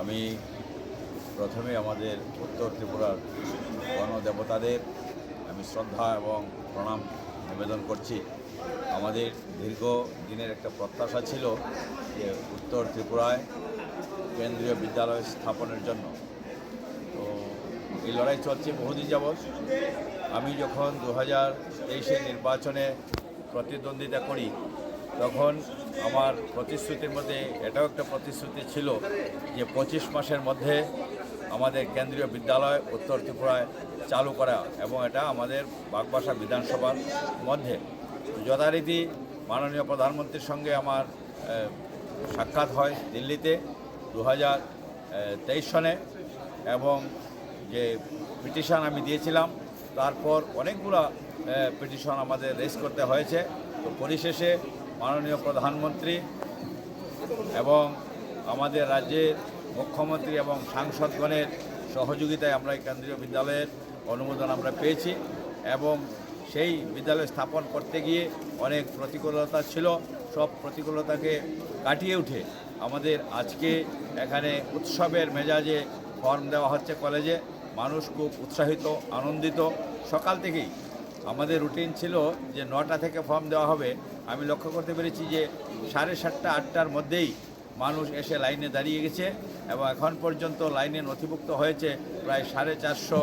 আমি প্রথমে আমাদের উত্তর ত্রিপুরার গণদেবতাদের আমি শ্রদ্ধা এবং প্রণাম নিবেদন করছি। আমাদের দীর্ঘ দিনের একটা প্রত্যাশা ছিল যে উত্তর ত্রিপুরায় কেন্দ্রীয় বিদ্যালয় স্থাপনের জন্য। তো এই লড়াই চলছে বহুদিন যাবৎ। আমি যখন দু হাজার তেইশের নির্বাচনে প্রতিদ্বন্দ্বিতা করি, তখন আমার প্রতিশ্রুতির মধ্যে এটাও একটা প্রতিশ্রুতি ছিল যে পঁচিশ মাসের মধ্যে আমাদের কেন্দ্রীয় বিদ্যালয় উত্তর ত্রিপুরায় চালু করা এবং এটা আমাদের বাগবাসা বিধানসভার মধ্যে যথারীতি মাননীয় প্রধানমন্ত্রীর সঙ্গে আমার সাক্ষাৎ হয় দিল্লিতে দু হাজার তেইশ সনে এবং যে পিটিশন আমি দিয়েছিলাম, তারপর অনেকগুলো পিটিশন আমাদের রেস করতে হয়েছে। তো পরিশেষে মাননীয় প্রধানমন্ত্রী এবং আমাদের রাজ্যের মুখ্যমন্ত্রী এবং সাংসদগণের সহযোগিতায় আমরা এই কেন্দ্রীয় বিদ্যালয়ের অনুমোদন আমরা পেয়েছি এবং সেই বিদ্যালয় স্থাপন করতে গিয়ে অনেক প্রতিকূলতা ছিল। সব প্রতিকূলতাকে কাটিয়ে উঠে আমাদের আজকে এখানে উৎসবের মেজাজে ফর্ম দেওয়া হচ্ছে কলেজে। মানুষ খুব উৎসাহিত, আনন্দিত। সকাল থেকেই আমাদের রুটিন ছিল যে নটা থেকে ফর্ম দেওয়া হবে। আমি লক্ষ্য করতে পেরেছি যে সাড়ে সাতটা, আটটার মধ্যেই মানুষ এসে লাইনে দাঁড়িয়ে গেছে এবং এখন পর্যন্ত লাইনে নথিভুক্ত হয়েছে প্রায় সাড়ে চারশো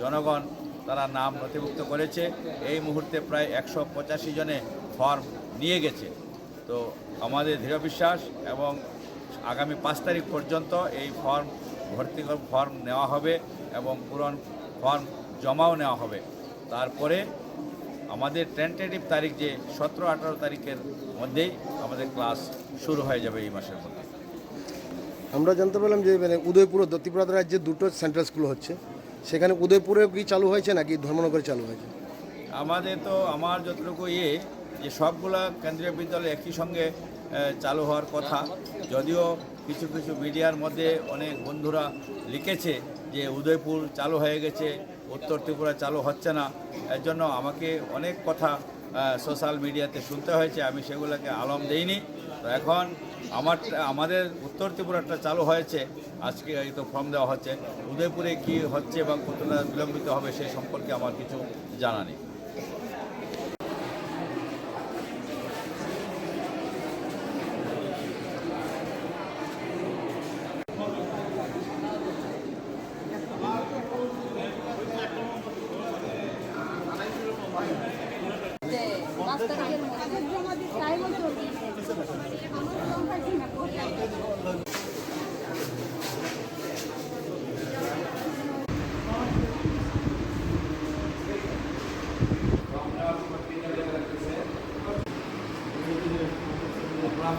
জনগণ তারা নাম নথিভুক্ত করেছে। এই মুহূর্তে প্রায় একশো পঁচাশি জনে ফর্ম নিয়ে গেছে। তো আমাদের দৃঢ় বিশ্বাস এবং আগামী পাঁচ তারিখ পর্যন্ত এই ফর্ম ভর্তি ফর্ম নেওয়া হবে এবং পূরণ ফর্ম জমাও নেওয়া হবে। তারপরে আমাদের টেন্টেটিভ তারিখ যে সতেরো আঠারো তারিখের মধ্যেই আমাদের ক্লাস শুরু হয়ে যাবে এই মাসের মধ্যে। আমরা জানতে পারলাম যে মানে উদয়পুর ও ত্রিপুরা রাজ্যে দুটো সেন্ট্রাল স্কুল হচ্ছে। সেখানে উদয়পুরে কি চালু হয়েছে নাকি ধর্মনগরে চালু হয়েছে? আমাদের তো আমার যতটুকু ইয়ে যে সবগুলা কেন্দ্রীয় বিদ্যালয় একই সঙ্গে চালু হওয়ার কথা। যদিও কিছু কিছু মিডিয়ার মধ্যে অনেক বন্ধুরা লিখেছে যে উদয়পুর চালু হয়ে গেছে, উত্তর ত্রিপুরা চালু হচ্ছে না। এর জন্য আমাকে অনেক কথা সোশ্যাল মিডিয়াতে শুনতে হয়েছে, আমি সেগুলোকে আলম দেইনি। তো এখন আমার, আমাদের উত্তর ত্রিপুরাটা চালু হয়েছে। আজকে এই তো ফর্ম দেওয়া হচ্ছে। উদয়পুরে কি হচ্ছে এবং কতটা বিলম্বিত হবে সে সম্পর্কে আমার কিছু জানা নেই।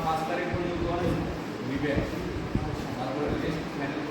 পাঁচ তারিখ পর্যন্ত নিবে